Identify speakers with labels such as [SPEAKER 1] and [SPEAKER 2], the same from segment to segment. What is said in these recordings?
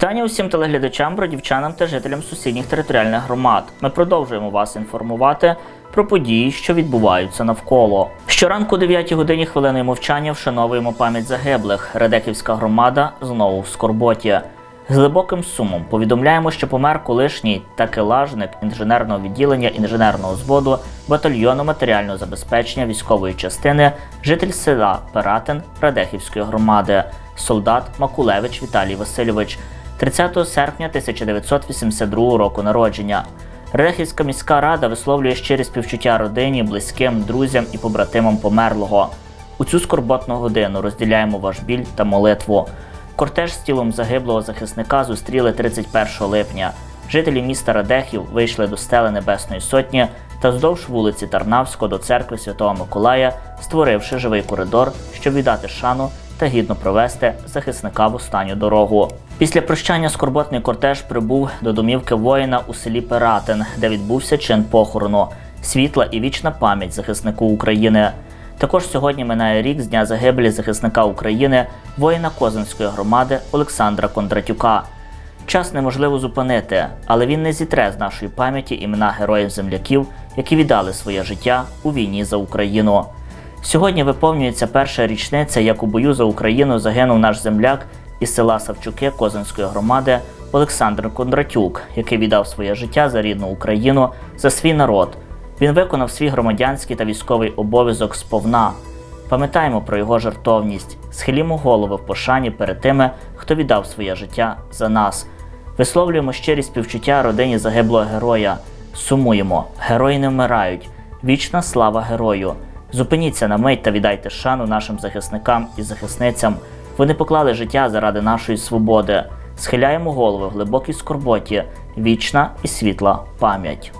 [SPEAKER 1] Вітання усім телеглядачам, бродівчанам та жителям сусідніх територіальних громад. Ми продовжуємо вас інформувати про події, що відбуваються навколо. Щоранку о 9 годині хвилиною мовчання вшановуємо пам'ять загиблих. Радеківська громада знову в скорботі. З глибоким сумом повідомляємо, що помер колишній такелажник інженерного відділення інженерного зводу батальйону матеріального забезпечення військової частини, житель села Ператин Радехівської громади, солдат Макулевич Віталій Васильович, 30 серпня 1982 року народження. Радехівська міська рада висловлює щирі співчуття родині, близьким, друзям і побратимам померлого. У цю скорботну годину розділяємо ваш біль та молитву. Кортеж з тілом загиблого захисника зустріли 31 липня. Жителі міста Радехів вийшли до стели Небесної Сотні та вздовж вулиці Тарнавського до церкви Святого Миколая, створивши живий коридор, щоб віддати шану та гідно провести захисника в останню дорогу. Після прощання скорботний кортеж прибув до домівки воїна у селі Ператин, де відбувся чин похорону, світла і вічна пам'ять захиснику України. Також сьогодні минає рік з дня загибелі захисника України, воїна Козинської громади Олександра Кондратюка. Час неможливо зупинити, але він не зітре з нашої пам'яті імена героїв-земляків, які віддали своє життя у війні за Україну. Сьогодні виповнюється перша річниця, як у бою за Україну загинув наш земляк із села Савчуки Козинської громади Олександр Кондратюк, який віддав своє життя за рідну Україну, за свій народ. Він виконав свій громадянський та військовий обов'язок сповна. Пам'ятаємо про його жертовність, схилімо голови в пошані перед тими, хто віддав своє життя за нас. Висловлюємо щирі співчуття родині загиблого героя. Сумуємо, герої не вмирають. Вічна слава герою. Зупиніться на мить та віддайте шану нашим захисникам і захисницям. Вони поклали життя заради нашої свободи. Схиляємо голови в глибокій скорботі. Вічна і світла пам'ять.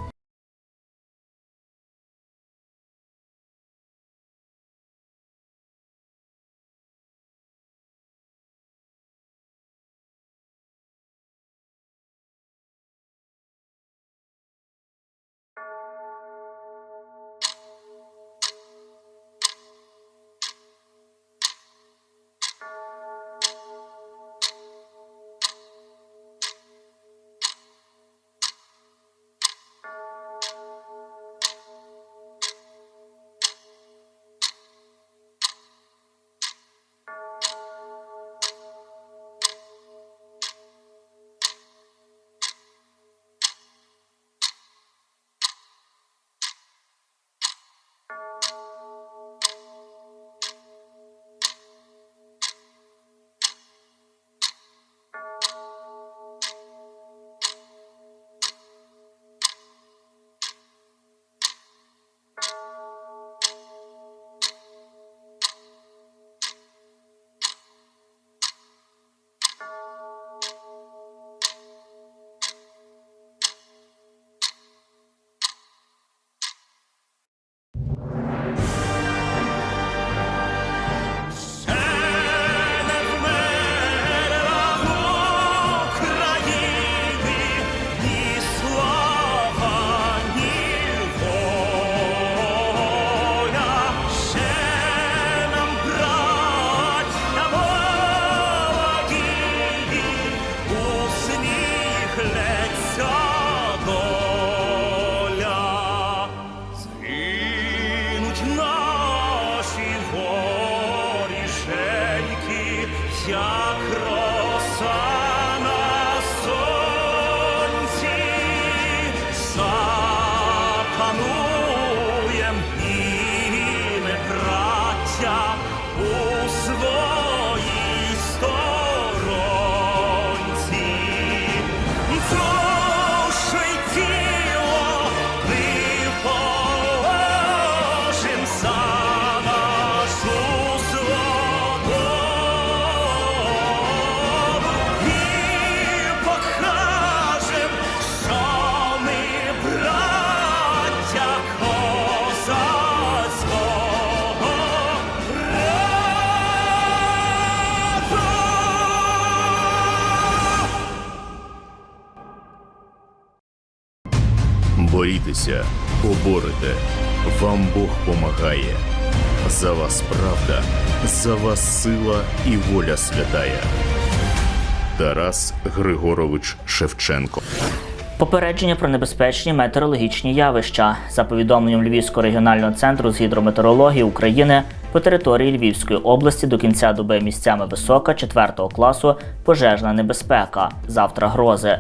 [SPEAKER 2] Борітеся, поборете, вам Бог помагає. За вас правда, за вас сила і воля святая. Тарас Григорович Шевченко.
[SPEAKER 1] Попередження про небезпечні метеорологічні явища за повідомленням Львівського регіонального центру з гідрометеорології України по території Львівської області до кінця доби місцями висока 4 класу пожежна небезпека. Завтра грози.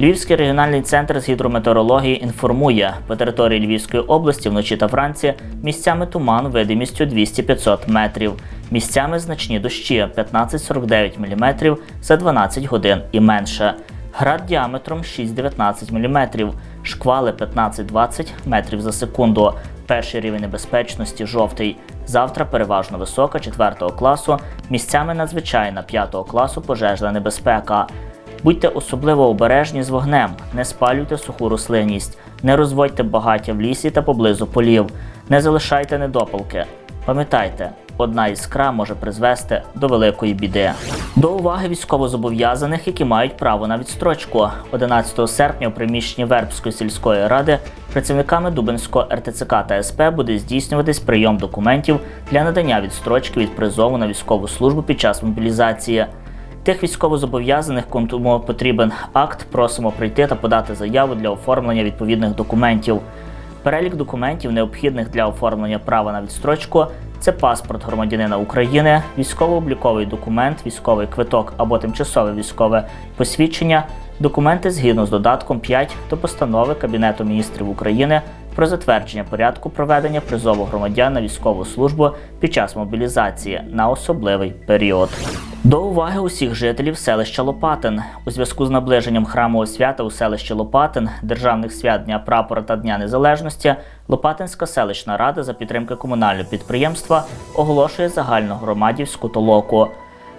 [SPEAKER 1] Львівський регіональний центр з гідрометеорології інформує, по території Львівської області вночі та вранці місцями туман видимістю 200-500 метрів, місцями значні дощі 15-49 мм за 12 годин і менше. Град діаметром 6-19 мм, шквали 15-20 метрів за секунду. Перший рівень небезпечності жовтий. Завтра переважно висока 4 класу, місцями надзвичайна 5 класу пожежна небезпека. Будьте особливо обережні з вогнем, не спалюйте суху рослинність, не розводьте багаття в лісі та поблизу полів, не залишайте недопалки. Пам'ятайте, одна іскра може призвести до великої біди. До уваги військовозобов'язаних, які мають право на відстрочку. 11 серпня у приміщенні Вербської сільської ради працівниками Дубинського РТЦК та СП буде здійснюватись прийом документів для надання відстрочки від призову на військову службу під час мобілізації. Тих військовозобов'язаних, кому потрібен акт, просимо прийти та подати заяву для оформлення відповідних документів. Перелік документів, необхідних для оформлення права на відстрочку, це паспорт громадянина України, військово-обліковий документ, військовий квиток або тимчасове військове посвідчення, документи згідно з додатком 5 до постанови Кабінету міністрів України про затвердження порядку проведення призову громадян на військову службу під час мобілізації на особливий період. До уваги усіх жителів селища Лопатин у зв'язку з наближенням храмового свята у селищі Лопатин, державних свят Дня Прапора та Дня Незалежності, Лопатинська селищна рада за підтримки комунального підприємства оголошує загальногромадівську толоку.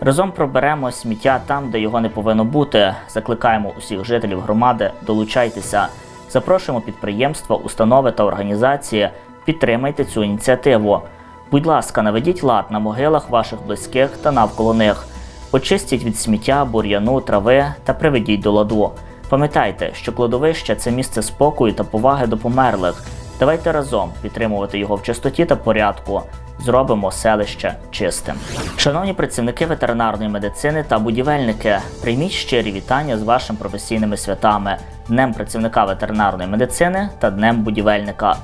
[SPEAKER 1] Разом проберемо сміття там, де його не повинно бути. Закликаємо усіх жителів громади, долучайтеся. Запрошуємо підприємства, установи та організації. Підтримайте цю ініціативу. Будь ласка, наведіть лад на могилах ваших близьких та навколо них. Очистіть від сміття, бур'яну, трави та приведіть до ладу. Пам'ятайте, що кладовище це місце спокою та поваги до померлих. Давайте разом підтримувати його в чистоті та порядку. Зробимо селище чистим. Шановні працівники ветеринарної медицини та будівельники, прийміть щирі вітання з вашими професійними святами Днем працівника ветеринарної медицини та Днем будівельника.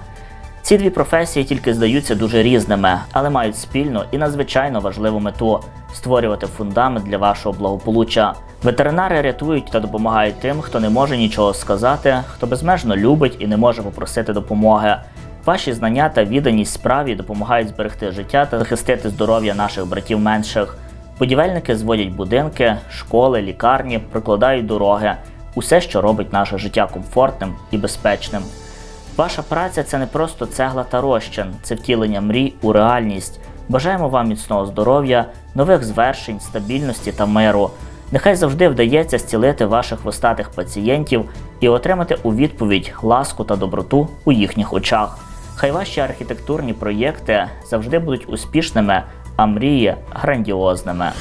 [SPEAKER 1] Ці дві професії тільки здаються дуже різними, але мають спільну і надзвичайно важливу мету створювати фундамент для вашого благополуччя. Ветеринари рятують та допомагають тим, хто не може нічого сказати, хто безмежно любить і не може попросити допомоги. Ваші знання та відданість справі допомагають зберегти життя та захистити здоров'я наших братів менших. Будівельники зводять будинки, школи, лікарні, прокладають дороги, усе, що робить наше життя комфортним і безпечним. Ваша праця це не просто цегла та розчин, це втілення мрій у реальність. Бажаємо вам міцного здоров'я, нових звершень, стабільності та миру. Нехай завжди вдається зцілити ваших хвостатих пацієнтів і отримати у відповідь ласку та доброту у їхніх очах. Хай ваші архітектурні проєкти завжди будуть успішними, а мрії грандіозними.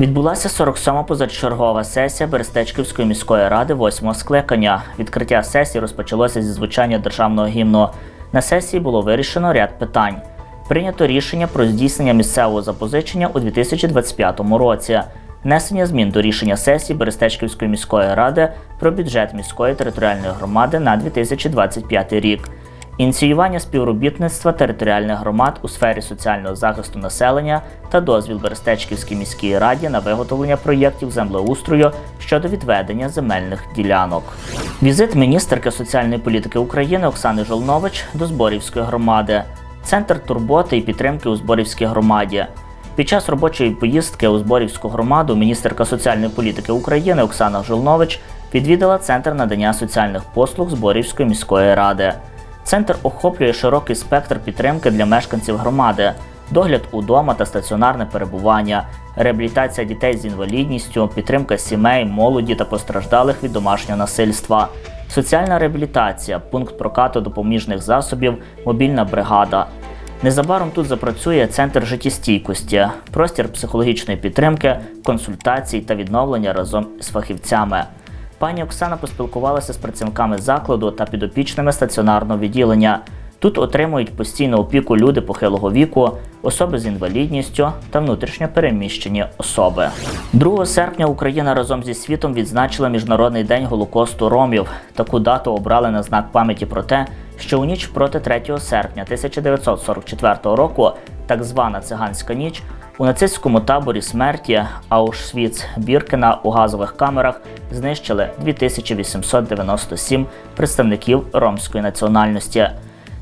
[SPEAKER 1] Відбулася 47-ма позачергова сесія Берестечківської міської ради 8-го скликання. Відкриття сесії розпочалося зі звучання державного гімну. На сесії було вирішено ряд питань. Прийнято рішення про здійснення місцевого запозичення у 2025 році. Внесення змін до рішення сесії Берестечківської міської ради про бюджет міської територіальної громади на 2025 рік. Ініціювання співробітництва територіальних громад у сфері соціального захисту населення та дозвіл Берестечківській міській раді на виготовлення проєктів землеустрою щодо відведення земельних ділянок. Візит міністерки соціальної політики України Оксани Жолнович до Зборівської громади, центр турботи і підтримки у Зборівській громаді. Під час робочої поїздки у Зборівську громаду міністерка соціальної політики України Оксана Жолнович відвідала центр надання соціальних послуг Зборівської міської ради. Центр охоплює широкий спектр підтримки для мешканців громади, догляд удома та стаціонарне перебування, реабілітація дітей з інвалідністю, підтримка сімей, молоді та постраждалих від домашнього насильства, соціальна реабілітація, пункт прокату допоміжних засобів, мобільна бригада. Незабаром тут запрацює центр життєстійкості, простір психологічної підтримки, консультацій та відновлення разом з фахівцями. Пані Оксана поспілкувалася з працівниками закладу та підопічними стаціонарного відділення. Тут отримують постійну опіку люди похилого віку, особи з інвалідністю та внутрішньо переміщені особи. 2 серпня Україна разом зі світом відзначила Міжнародний день Голокосту ромів. Таку дату обрали на знак пам'яті про те, що у ніч проти 3 серпня 1944 року, так звана циганська ніч, у нацистському таборі смерті Аушвіц Біркена у газових камерах знищили 2897 представників ромської національності.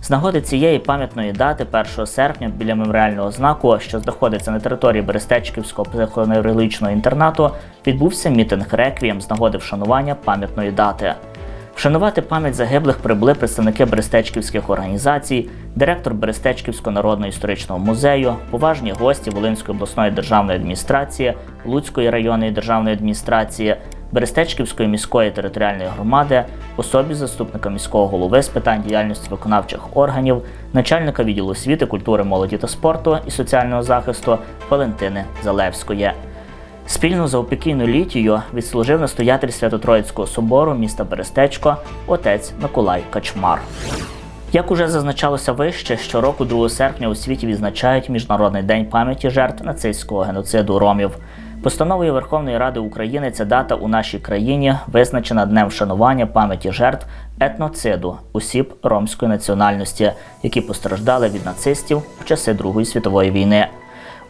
[SPEAKER 1] З нагоди цієї пам'ятної дати, 1 серпня, біля меморіального знаку, що знаходиться на території Берестечківського психоневрологічного інтернату, відбувся мітинг реквієм з нагоди вшанування пам'ятної дати. Вшанувати пам'ять загиблих прибули представники берестечківських організацій, директор Берестечківського народного історичного музею, поважні гості Волинської обласної державної адміністрації, Луцької районної державної адміністрації, Берестечківської міської територіальної громади, особі заступника міського голови з питань діяльності виконавчих органів, начальника відділу освіти, культури, молоді та спорту і соціального захисту Валентини Залевської. Спільно за опікійну літію відслужив настоятель Свято-Троїцького собору міста Берестечко отець Миколай Качмар. Як уже зазначалося вище, щороку 2 серпня у світі відзначають Міжнародний день пам'яті жертв нацистського геноциду ромів. Постановою Верховної Ради України ця дата у нашій країні визначена днем вшанування пам'яті жертв етноциду осіб ромської національності, які постраждали від нацистів в часи Другої світової війни.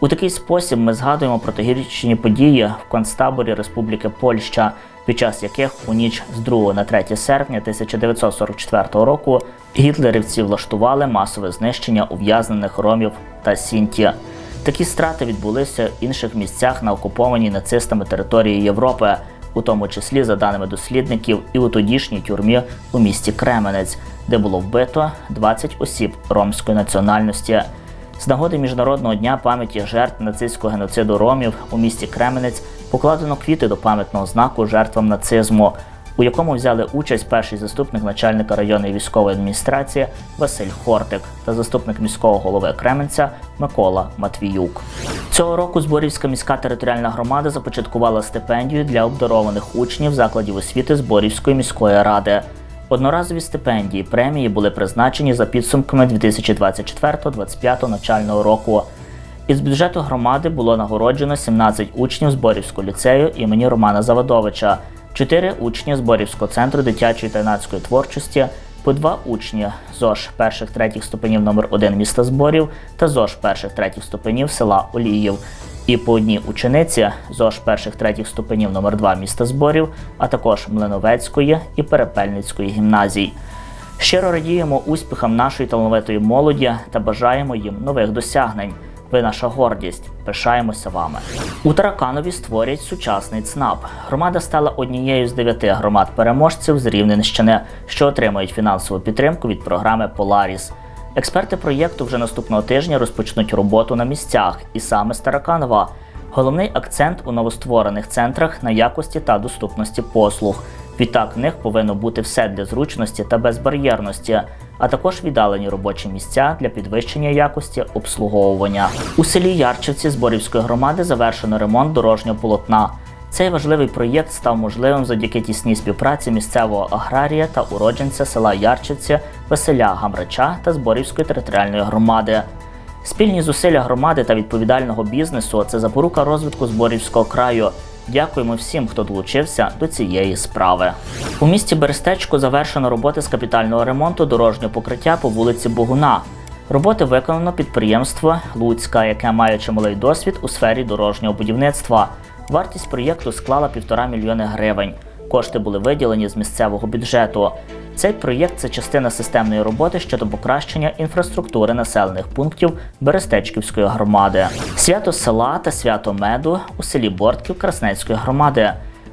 [SPEAKER 1] У такий спосіб ми згадуємо про трагічні події в концтаборі Республіки Польща, під час яких у ніч з 2 на 3 серпня 1944 року гітлерівці влаштували масове знищення ув'язнених ромів та сінті. Такі страти відбулися в інших місцях на окупованій нацистами території Європи, у тому числі за даними дослідників, і у тодішній тюрмі у місті Кременець, де було вбито 20 осіб ромської національності. З нагоди Міжнародного дня пам'яті жертв нацистського геноциду ромів у місті Кременець покладено квіти до пам'ятного знаку жертвам нацизму, у якому взяли участь перший заступник начальника районної військової адміністрації Василь Хортик та заступник міського голови Кременця Микола Матвіюк. Цього року Зборівська міська територіальна громада започаткувала стипендію для обдарованих учнів закладів освіти Зборівської міської ради. Одноразові стипендії премії були призначені за підсумками 2024-2025 навчального року. Із бюджету громади було нагороджено 17 учнів Зборівського ліцею імені Романа Завадовича, 4 учні Зборівського центру дитячої та юнацької творчості, по 2 учні ЗОЖ перших третіх ступенів номер 1 міста Зборів та ЗОЖ перших третіх ступенів села Оліїв і по одній учениці ЗОЖ перших третіх ступенів номер 2 міста Зборів, а також Млиновецької і Перепельницької гімназій. Щиро радіємо успіхам нашої талановитої молоді та бажаємо їм нових досягнень. Ви наша гордість, пишаємося вами. У Тараканові створять сучасний ЦНАП. Громада стала однією з дев'яти громад переможців з Рівненщини, що отримують фінансову підтримку від програми Поларіс. Експерти проєкту вже наступного тижня розпочнуть роботу на місцях, і саме з Тараканова. Головний акцент у новостворених центрах на якості та доступності послуг. Відтак в них повинно бути все для зручності та безбар'єрності, а також віддалені робочі місця для підвищення якості обслуговування. У селі Ярчівці Зборівської громади завершено ремонт дорожнього полотна. Цей важливий проєкт став можливим завдяки тісній співпраці місцевого аграрія та уродженця села Ярчівці Василя Гамрача та Зборівської територіальної громади. Спільні зусилля громади та відповідального бізнесу це запорука розвитку Зборівського краю. Дякуємо всім, хто долучився до цієї справи. У місті Берестечко завершено роботи з капітального ремонту дорожнього покриття по вулиці Богуна. Роботи виконано підприємство Луцька, яке має чималий досвід у сфері дорожнього будівництва. Вартість проєкту склала півтора мільйони гривень. Кошти були виділені з місцевого бюджету. Цей проєкт це частина системної роботи щодо покращення інфраструктури населених пунктів Берестечківської громади. Свято села та свято меду у селі Бортків Краснецької громади.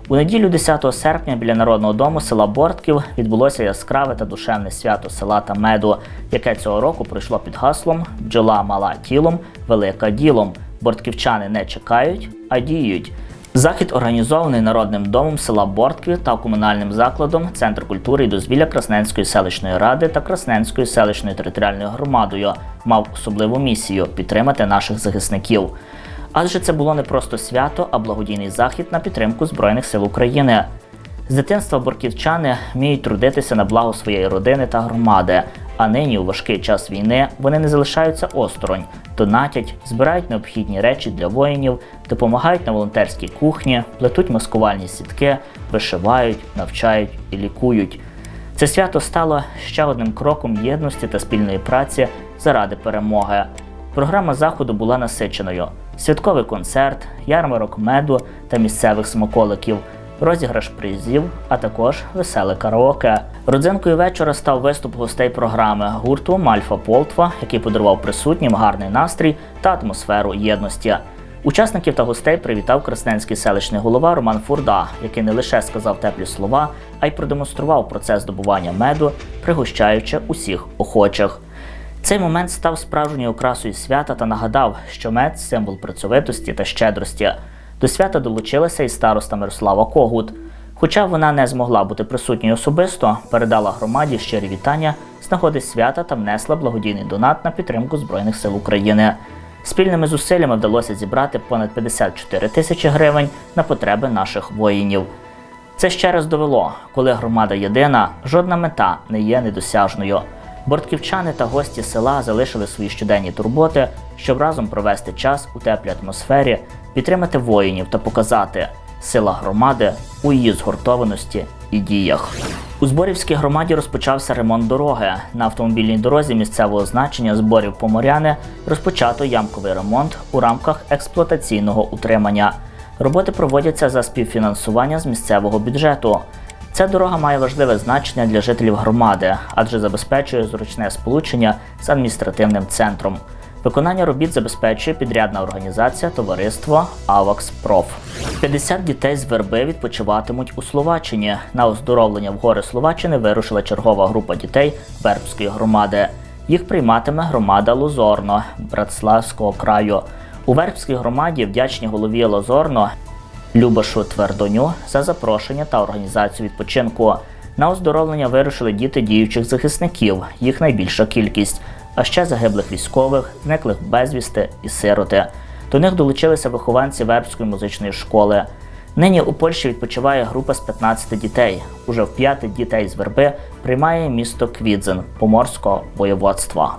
[SPEAKER 1] У неділю 10 серпня біля народного дому села Бортків відбулося яскраве та душевне свято села та меду, яке цього року пройшло під гаслом Бджола мала тілом, велика ділом. Бортківчани не чекають, а діють. Захід організований народним домом села Борткві та комунальним закладом Центр культури і дозвілля Красненської селищної ради та Красненської селищної територіальною громадою мав особливу місію підтримати наших захисників. Адже це було не просто свято, а благодійний захід на підтримку Збройних сил України. З дитинства борківчани вміють трудитися на благо своєї родини та громади, А нині у важкий час війни вони не залишаються осторонь, донатять, збирають необхідні речі для воїнів, допомагають на волонтерській кухні, плетуть маскувальні сітки, вишивають, навчають і лікують. Це свято стало ще одним кроком єдності та спільної праці заради перемоги. Програма заходу була насиченою: святковий концерт, ярмарок меду та місцевих смаколиків, розіграш призів, а також веселе караоке. Родзинкою вечора став виступ гостей програми гурту Мальфа Полтва, який подарував присутнім гарний настрій та атмосферу єдності. Учасників та гостей привітав красненський селищний голова Роман Фурда, який не лише сказав теплі слова, а й продемонстрував процес добування меду, пригощаючи усіх охочих. Цей момент став справжньою окрасою свята та нагадав, що мед символ працьовитості та щедрості. До свята долучилася і староста Мирослава Когут. Хоча вона не змогла бути присутньою особисто, передала громаді щирі вітання з нагоди свята та внесла благодійний донат на підтримку Збройних сил України. Спільними зусиллями вдалося зібрати понад 54 тисячі гривень на потреби наших воїнів. Це ще раз довело, коли громада єдина, жодна мета не є недосяжною. Бортківчани та гості села залишили свої щоденні турботи, щоб разом провести час у теплій атмосфері, підтримати воїнів та показати сила громади у її згуртованості і діях. У Зборівській громаді розпочався ремонт дороги. На автомобільній дорозі місцевого значення зборів Поморяни розпочато ямковий ремонт у рамках експлуатаційного утримання. Роботи проводяться за співфінансування з місцевого бюджету. Ця дорога має важливе значення для жителів громади, адже забезпечує зручне сполучення з адміністративним центром. Виконання робіт забезпечує підрядна організація товариство Авакс Проф. 50 дітей з верби відпочиватимуть у Словаччині. На оздоровлення в гори Словаччини вирушила чергова група дітей Вербської громади. Їх прийматиме громада Лозорно Братславського краю. У Вербській громаді вдячні голові Лозорно Любашу Твердоню за запрошення та організацію відпочинку. На оздоровлення вирушили діти діючих захисників, їх найбільша кількість, а ще загиблих військових, зниклих безвісти і сироти. До них долучилися вихованці Вербської музичної школи. Нині у Польщі відпочиває група з 15 дітей. Уже в п'яти дітей з верби приймає місто Квідзен Поморського воєводства.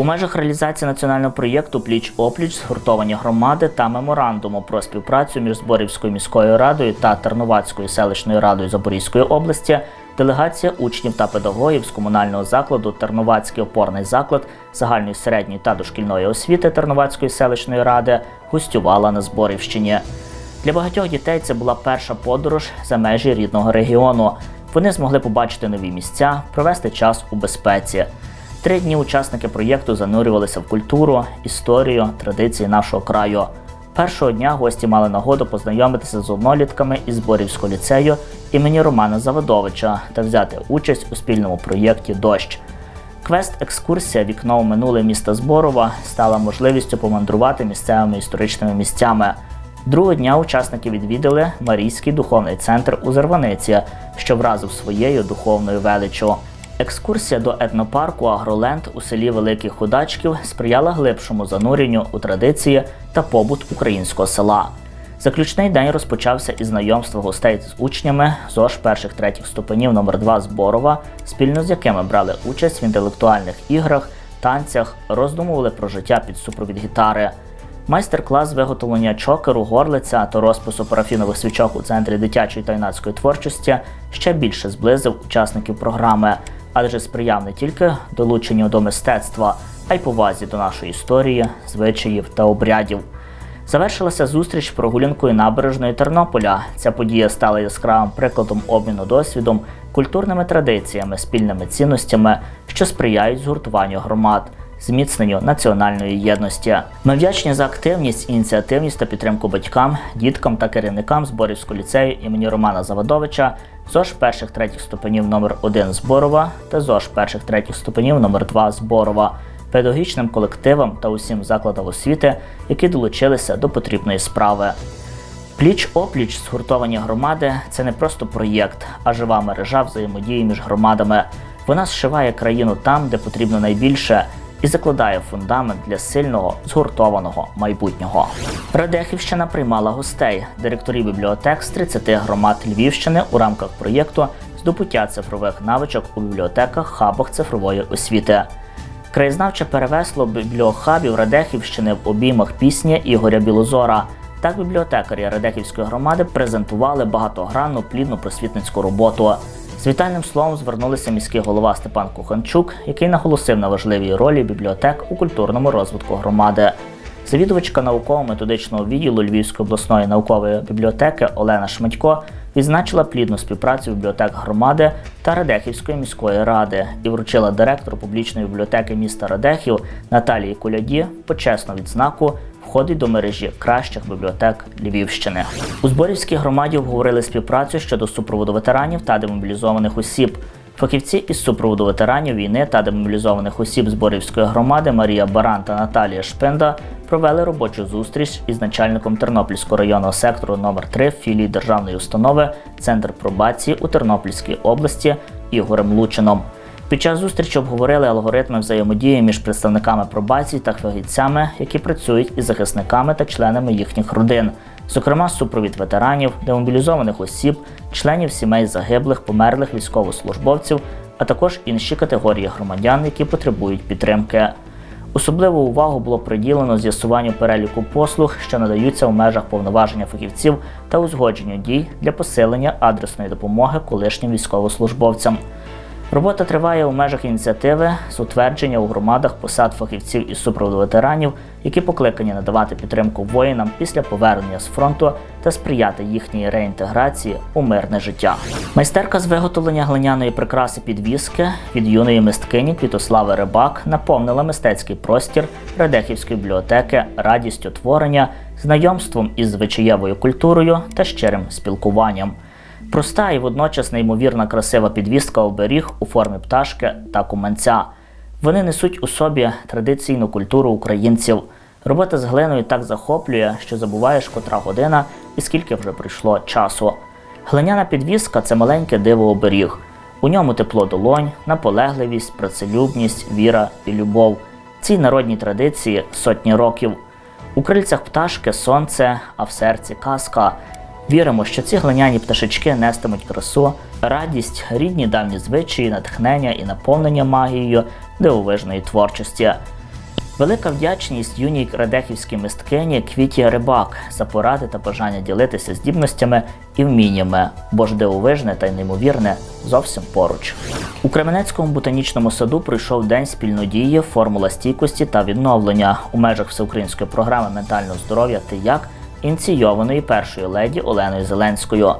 [SPEAKER 1] У межах реалізації національного проєкту Пліч опліч згуртовані громади та меморандуму про співпрацю між Зборівською міською радою та Терновацькою селищною радою Запорізької області. Делегація учнів та педагогів з комунального закладу Терновацький опорний заклад загальної середньої та дошкільної освіти Терновацької селищної ради гостювала на Зборівщині. Для багатьох дітей це була перша подорож за межі рідного регіону. Вони змогли побачити нові місця, провести час у безпеці. Три дні учасники проєкту занурювалися в культуру, історію, традиції нашого краю. Першого дня гості мали нагоду познайомитися з однолітками із Зборівського ліцею імені Романа Заводовича та взяти участь у спільному проєкті Дощ. Квест-екскурсія Вікно у минуле міста Зборова стала можливістю помандрувати місцевими історичними місцями. Другого дня учасники відвідали Марійський духовний центр у Зарваниці, що вразив своєю духовною величчю. Екскурсія до етнопарку Агроленд у селі Великих Худачків сприяла глибшому зануренню у традиції та побут українського села. Заключний день розпочався із знайомства гостей з учнями ЗОЖ перших третіх ступенів номер 2 Зборова, спільно з якими брали участь в інтелектуальних іграх, танцях, роздумували про життя під супровід гітари. Майстер-клас виготовлення чокеру, горлиця та розпису парафінових свічок у центрі дитячої та юнацької творчості ще більше зблизив учасників програми, адже сприяв не тільки долученню до мистецтва, а й повазі до нашої історії, звичаїв та обрядів. Завершилася зустріч прогулянкою набережної Тернополя. Ця подія стала яскравим прикладом обміну досвідом, культурними традиціями, спільними цінностями, що сприяють згуртуванню громад. зміцненню національної єдності. Ми вдячні за активність, ініціативність та підтримку батькам, діткам та керівникам Зборівського ліцею імені Романа Завадовича, ЗОЖ перших третіх ступенів номер 1 Зборова та ЗОЖ перших третіх ступенів номер 2 Зборова, педагогічним колективам та усім закладам освіти, які долучилися до потрібної справи. Пліч опліч згуртовані громади це не просто проєкт, а жива мережа взаємодії між громадами. Вона зшиває країну там, де потрібно найбільше, і закладає фундамент для сильного згуртованого майбутнього. Радехівщина приймала гостей, директорів бібліотек з 30 громад Львівщини у рамках проєкту здобуття цифрових навичок у бібліотеках хабах цифрової освіти. Краєзнавче перевесло бібліохабів Радехівщини в обіймах пісні Ігоря Білозора. Так бібліотекарі Радехівської громади презентували багатогранну плідну просвітницьку роботу. З вітальним словом звернулися міський голова Степан Куханчук, який наголосив на важливій ролі бібліотек у культурному розвитку громади. Завідувачка науково-методичного відділу Львівської обласної наукової бібліотеки Олена Шматько відзначила плідну співпрацю бібліотек громади та Радехівської міської ради і вручила директору публічної бібліотеки міста Радехів Наталії Куляді почесну відзнаку входить до мережі кращих бібліотек Львівщини. У Зборівській громаді обговорили співпрацю щодо супроводу ветеранів та демобілізованих осіб. Фахівці із супроводу ветеранів війни та демобілізованих осіб Зборівської громади Марія Баран та Наталія Шпинда провели робочу зустріч із начальником Тернопільського районного сектору номер 3 філії державної установи Центр пробації у Тернопільській області Ігорем Лучином. Під час зустрічі обговорили алгоритми взаємодії між представниками пробації та фахівцями, які працюють із захисниками та членами їхніх родин, зокрема супровід ветеранів, демобілізованих осіб, членів сімей загиблих, померлих військовослужбовців, а також інші категорії громадян, які потребують підтримки. Особливу увагу було приділено з'ясуванню переліку послуг, що надаються у межах повноваження фахівців та узгодженню дій для посилення адресної допомоги колишнім військовослужбовцям. Робота триває у межах ініціативи з утвердження у громадах посад фахівців із супроводу ветеранів, які покликані надавати підтримку воїнам після повернення з фронту та сприяти їхній реінтеграції у мирне життя. Майстерка з виготовлення глиняної прикраси підвіски від юної мисткині Квітослави Рибак наповнила мистецький простір Радехівської бібліотеки радістю творення, знайомством із звичаєвою культурою та щирим спілкуванням. Проста і водночас неймовірна красива підвістка оберіг у формі пташки та куманця. Вони несуть у собі традиційну культуру українців. Робота з глиною так захоплює, що забуваєш, котра година і скільки вже пройшло часу. Глиняна підвіска це маленьке диво оберіг. У ньому тепло долонь, наполегливість, працелюбність, віра і любов. Цій народній традиції сотні років. У крильцях пташки сонце, а в серці казка. Віримо, що ці глиняні пташечки нестимуть красу, радість, рідні давні звичаї, натхнення і наповнення магією дивовижної творчості. Велика вдячність юній радехівській мисткині Квіті Рибак за поради та бажання ділитися здібностями і вміннями, бо ж дивовижне та й неймовірне зовсім поруч. У Кременецькому ботанічному саду пройшов день спільнодії, формула стійкості та відновлення у межах всеукраїнської програми ментального здоров'я «Ти як», ініційованої першою леді Оленою Зеленською.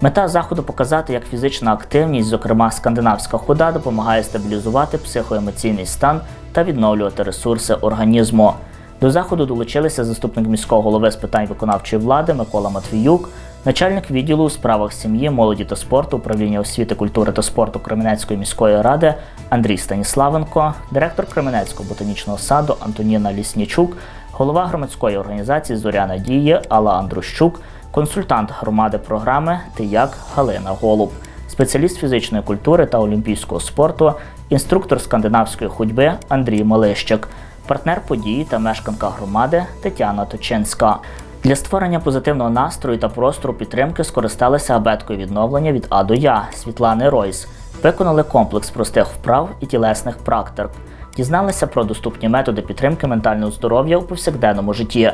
[SPEAKER 1] Мета заходу показати, як фізична активність, зокрема скандинавська хода, допомагає стабілізувати психоемоційний стан та відновлювати ресурси організму. До заходу долучилися заступник міського голови з питань виконавчої влади Микола Матвіюк, начальник відділу у справах сім'ї, молоді та спорту управління освіти, культури та спорту Кременецької міської ради Андрій Станіславенко, директор Кременецького ботанічного саду Антоніна Ліснічук, голова громадської організації Зоряна дії Алла Андрущук, консультант громади програми Ти як Галина Голуб, спеціаліст фізичної культури та олімпійського спорту, інструктор скандинавської ходьби Андрій Малищик, партнер події та мешканка громади Тетяна Точинська. Для створення позитивного настрою та простору підтримки скористалися абеткою відновлення від А до Я Світлани Ройс. Виконали комплекс простих вправ і тілесних практик. Дізналися про доступні методи підтримки ментального здоров'я у повсякденному житті.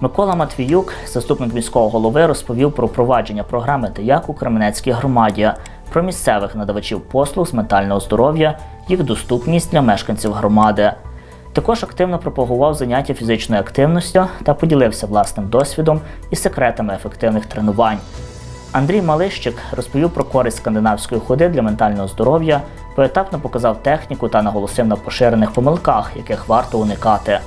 [SPEAKER 1] Микола Матвіюк, заступник міського голови, розповів про впровадження програми «Тияк» у Кременецькій громаді, про місцевих надавачів послуг з ментального здоров'я, їх доступність для мешканців громади. Також активно пропагував заняття фізичною активністю та поділився власним досвідом і секретами ефективних тренувань. Андрій Малищик розповів про користь скандинавської ходи для ментального здоров'я, поетапно показав техніку та наголосив на поширених помилках, яких варто уникати.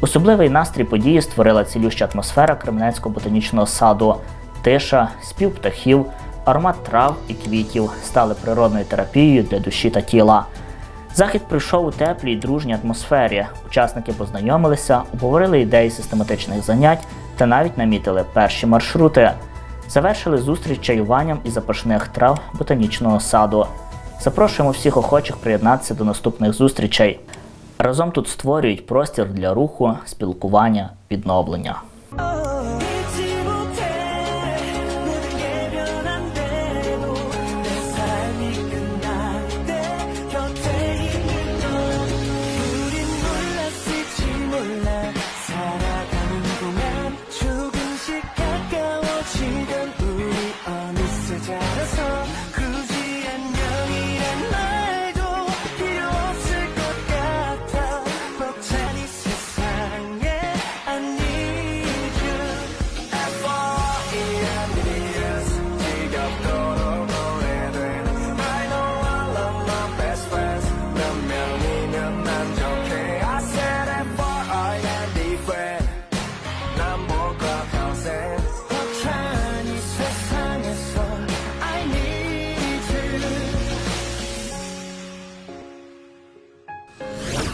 [SPEAKER 1] Особливий настрій події створила цілюща атмосфера Кременецького ботанічного саду. Тиша, спів птахів, аромат трав і квітів стали природною терапією для душі та тіла. Захід пройшов у теплій дружній атмосфері. Учасники познайомилися, обговорили ідеї систематичних занять та навіть намітили перші маршрути. Завершили зустріч чаюванням із запашних трав ботанічного саду. Запрошуємо всіх охочих приєднатися до наступних зустрічей. Разом тут створюють простір для руху, спілкування, відновлення.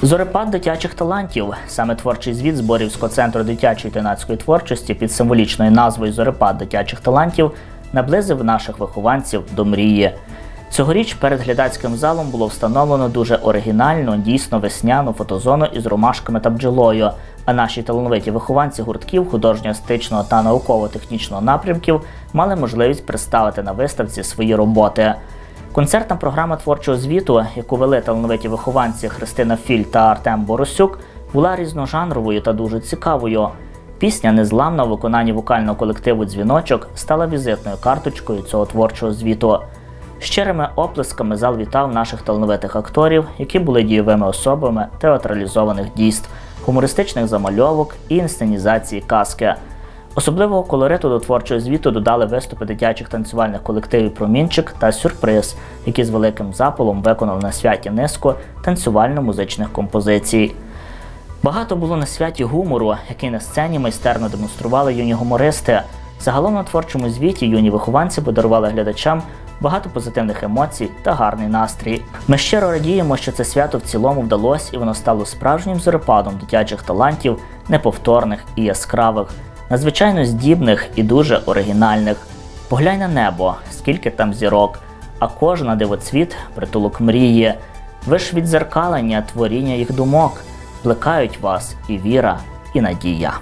[SPEAKER 1] Зорепад дитячих талантів. Саме творчий звіт Зборівського центру дитячої та юнацької творчості під символічною назвою Зорепад дитячих талантів наблизив наших вихованців до мрії. Цьогоріч перед глядацьким залом було встановлено дуже оригінальну, дійсно весняну фотозону із ромашками та бджолою. А наші талановиті вихованці гуртків художньо-естетичного та науково-технічного напрямків мали можливість представити на виставці свої роботи. Концертна програма творчого звіту, яку вели талановиті вихованці Христина Філь та Артем Боросюк, була різножанровою та дуже цікавою. Пісня Незламна у виконанні вокального колективу Дзвіночок стала візитною карточкою цього творчого звіту. Щирими оплесками зал вітав наших талановитих акторів, які були дієвими особами театралізованих дійств, гумористичних замальовок і інсценізації казки. Особливого колориту до творчого звіту додали виступи дитячих танцювальних колективів Промінчик та Сюрприз, які з великим запалом виконали на святі низку танцювально-музичних композицій. Багато було на святі гумору, який на сцені майстерно демонстрували юні гумористи. Загалом на творчому звіті юні вихованці подарували глядачам багато позитивних емоцій та гарний настрій. Ми щиро радіємо, що це свято в цілому вдалося і воно стало справжнім зорепадом дитячих талантів, неповторних і яскравих, надзвичайно здібних і дуже оригінальних. Поглянь на небо, скільки там зірок, а кожна дивоцвіт притулок мрії. Ви ж відзеркалення творіння їх думок, плекають вас і віра, і надія.